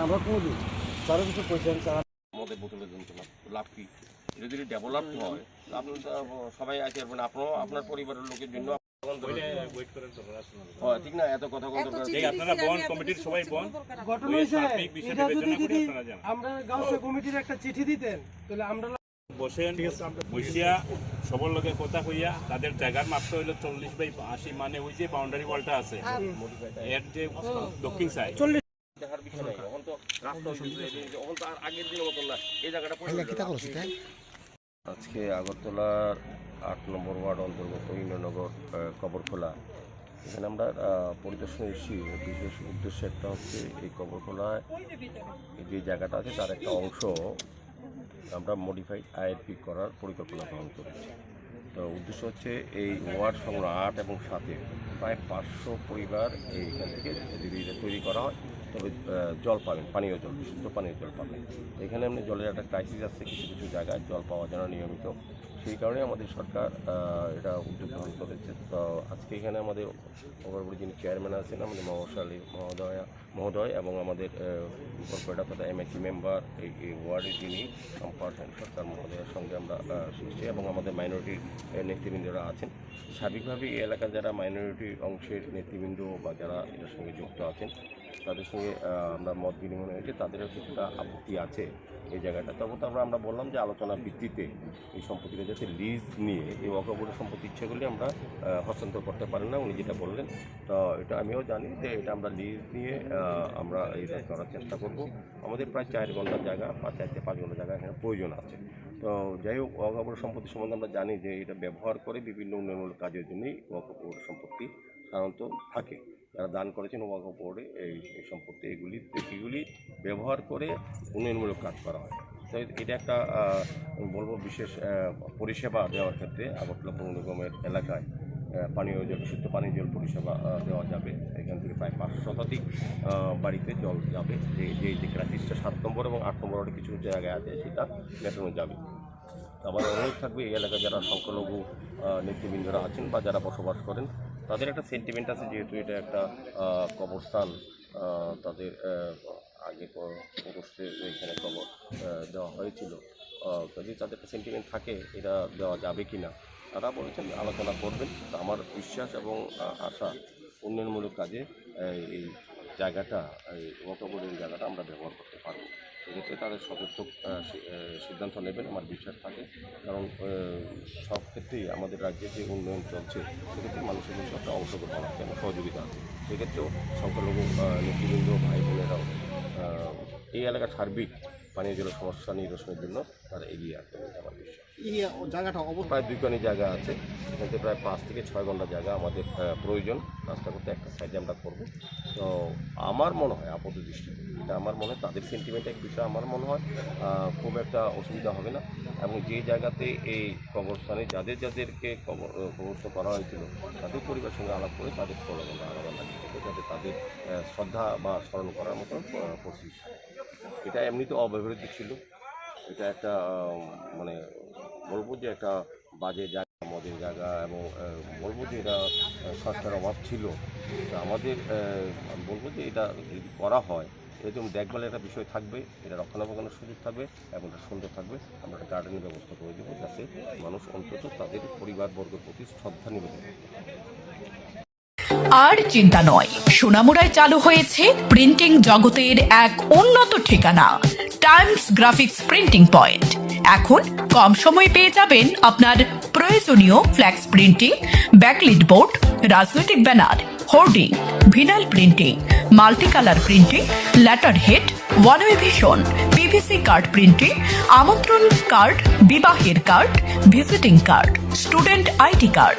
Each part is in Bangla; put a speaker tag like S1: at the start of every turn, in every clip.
S1: আমরা কোনো দিন তারা কিছু
S2: আমাদের বোতলে যন্ত্রণা লাভ কি? এটা যদি ডেভেলপ হয়। আপনি সবাই আছে মানে আপনারও আপনার পরিবারের লোকের জন্য হ্যাঁ, ঠিক না? এত কথা কথা
S3: আপনারা বন কমিটির সবাই বন?
S1: ঘটনা
S3: ওই
S1: হয়েছে?
S3: সার্বিক বিষয়
S1: এটা যদি
S3: বিবেচনা করে
S1: যদি
S3: আপনারা যান।
S1: আমরা গাউসে কমিটির একটা চিঠি দিতেন তাহলে আমরা
S3: বসেন বসিয়া সবার লগে কথা কইয়া তাদের জায়গার মাপটা হইল চল্লিশ বাই আশি মানে ওই যে বাউন্ডারি ওয়ালটা আছে এর যে দক্ষিণ সাইড
S2: আজকে আগরতলার আট নম্বর ওয়ার্ড অন্তর্গত ইন্দ্রনগর কবরখোলা। এখানে আমরা পরিদর্শনে এসেছি। বিশেষ উদ্দেশ্য একটা হচ্ছে এই কবরখোলায় যে জায়গাটা আছে তার একটা অংশ আমরা মডিফাইড আইআরপি করার পরিকল্পনা গ্রহণ করেছি। তো উদ্দেশ্য হচ্ছে এই ওয়ার্ড সংগ্রহ আট এবং সাতে প্রায় পাঁচশো পরিবার এইখান থেকে যদি তৈরি করা হয়। তবে জল পাবেন, পানীয় জল, বিশুদ্ধ পানীয় জল পাবেন। এখানে এমনি জলের একটা ক্রাইসিস আছে কিছু কিছু জায়গায়, জল পাওয়া যায় নিয়মিত। সেই কারণে আমাদের সরকার এটা উদ্যোগ গ্রহণ করেছে। তো আজকে এখানে আমাদের ওভারপুরি যিনি চেয়ারম্যান আছেন, আমাদের মহাশালী মহোদয়া, মহোদয় এবং আমাদের কর্পোরেটর তথা এমএসি মেম্বার এই ওয়ার্ডের যিনি সম্পাদ সরকার মহোদয়ের সঙ্গে আমরা এসেছি এবং আমাদের মাইনরিটি নেতৃবৃন্দরা আছেন। সার্বিকভাবে এই এলাকার যারা মাইনরিটি অংশের নেতৃবৃন্দ বা যারা এটার সঙ্গে যুক্ত আছেন, তাদের সঙ্গে আমরা মত বিনিময় হয়েছে তাদেরও কিছুটা আপত্তি আছে এই জায়গাটা। তবে তো আমরা বললাম যে আলোচনার ভিত্তিতে এই সম্পত্তিটা যাতে লিজ নিয়ে, এই ওয়াকাবুরের সম্পত্তি ইচ্ছে করলে আমরা হস্তান্তর করতে পারি না, উনি যেটা বললেন। তো এটা আমিও জানি যে এটা আমরা লিজ নিয়ে আমরা এটা করার চেষ্টা করব। আমাদের প্রায় চার ঘণ্টার জায়গা বা চার থেকে পাঁচ ঘণ্টার জায়গা এখানে প্রয়োজন আছে। তো যাই হোক ওয়াকাবুর সম্পত্তি সম্বন্ধে আমরা জানি যে এটা ব্যবহার করে বিভিন্ন উন্নয়নমূলক কাজের জন্যই ওয়াকাবুর সম্পত্তি সাধারণত থাকে। যারা দান করেছেন ওয়াকফ বোর্ডে এই এই সম্পত্তি এগুলি এগুলি ব্যবহার করে উন্নয়নমূলক কাজ করা হয়। তো এটা একটা বলব বিশেষ পরিষেবা দেওয়ার ক্ষেত্রে আগরতলা পৌর নিগমের এলাকায় পানীয় জল, বিশুদ্ধ পানীয় জল পরিষেবা দেওয়া যাবে। এখান থেকে প্রায় পাঁচশো শতাধিক বাড়িতে জল যাবে। যে যে যে ক্রাইসিসটা সাত নম্বর এবং আট নম্বর কিছু জায়গায় আছে, সেটা মেটানো যাবে। আমাদের অনুরোধ থাকবে, এই এলাকায় যারা সংখ্যালঘু নেতৃবৃন্দরা আছেন বা যারা বসবাস করেন, তাদের একটা সেন্টিমেন্ট আছে, যেহেতু এটা একটা কবরস্থান তাদের আগে পুরুষে এখানে কবর দেওয়া হয়েছিল। যদি তাদের একটা সেন্টিমেন্ট থাকে, এটা দেওয়া যাবে কি না তারা বলেছেন, আলোচনা করবেন। আমার বিশ্বাস এবং আশা উন্নয়নমূলক কাজে এই জায়গাটা, এই ওয়াকবোর্ডের জায়গাটা আমরা ব্যবহার করতে পারব। সেক্ষেত্রে তাদের সদর্থক সিদ্ধান্ত নেবেন, আমার বিশ্বাস থাকে। কারণ সব ক্ষেত্রেই আমাদের রাজ্যে যে উন্নয়ন চলছে, সেক্ষেত্রে মানুষের কিন্তু একটা অংশগ্রহণ আছে এবং সহযোগিতা আছে। সেক্ষেত্রেও সংখ্যালঘু নেতৃবৃন্দ ভাই বোনেরাও এই এলাকার সার্বিক পানীয় জলের সমস্যা নিরসনের জন্য তারা এগিয়ে আসবে আমার বিশ্বাস।
S1: জায়গাটা
S2: প্রায় দুই কোনি জায়গা আছে। এখান প্রায় পাঁচ থেকে ছয় ঘণ্টা জায়গা আমাদের প্রয়োজন। কাজটা করতে একটা সাইডে আমরা করব। তো আমার মনে হয় আপাত দৃষ্টিতে এটা আমার মনে হয় তাদের সেন্টিমেন্টের বিষয় আমার মনে হয় খুব একটা অসুবিধা হবে না। এবং যে জায়গাতে এই কবরস্থানে যাদের যাদেরকে কবর কবরস্থ করা হয়েছিল তাদের পরিবারের সঙ্গে আলাপ করে তাদের প্রলোভন আলাদা লাগে যাতে তাদের শ্রদ্ধা বা স্মরণ করার মতো পরিস্থিতি। এটা এমনিতে অব্যবহৃত ছিল। এটা একটা মানে বলব যে একটা বাজে জায়গা, মদের জায়গা এবং বলব যে এটা সরকার অভাব ছিল। আমাদের বলব যে এটা যদি করা হয়, এরকম দেখভালের একটা বিষয় থাকবে, এটা রক্ষণাবেক্ষণের সুযোগ থাকবে এবং এটা সুন্দর থাকবে। আমরা একটা গার্ডেনের ব্যবস্থা করে দেবো যাতে মানুষ অন্তত তাদের পরিবারবর্গের প্রতি শ্রদ্ধা নিবেদন।
S4: আর চিন্তা নয়। সোনামুড়ায় চালু হয়েছে প্রিন্টিং জগতের এক উন্নত ঠিকানা, টাইমস গ্রাফিক্স প্রিন্টিং পয়েন্ট। এখন কম সময়ে পেয়ে যাবেন আপনার প্রয়োজনীয় ফ্ল্যাক্স প্রিন্টিং, ব্যাকলিট বোর্ড, রাজনৈতিক banner, hoarding vinyl printing multi colour printing, letter head one way vision, PVC card printing, আমন্ত্রণ কার্ড, বিবাহের card, visiting card, student ID card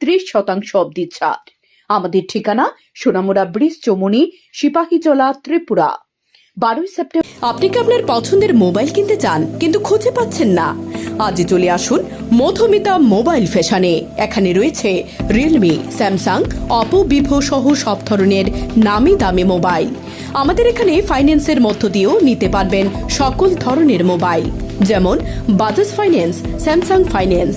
S4: ত্রিশ শতাংশ অব্দি ছাড়। আমাদের ঠিকানা সোনামুড়া ব্রিজ চমুনি, সিপাহীজলা, ত্রিপুরা। বারোই সেপ্টেম্বর আপনি কি আপনার পছন্দের মোবাইল কিনতে চান, কিন্তু খুঁজে পাচ্ছেন না? আজই চলে আসুন মধুমিতা মোবাইল ফ্যাশনে। এখানে রয়েছে রিয়েলমি স্যামসাং অপো ভিভো সহ সব ধরনের নামি দামি মোবাইল। আমাদের এখানে ফাইন্যান্সের মধ্য দিয়েও নিতে পারবেন সকল ধরনের মোবাইল। যেমন বাজাজ ফাইন্যান্স স্যামসাং ফাইন্যান্স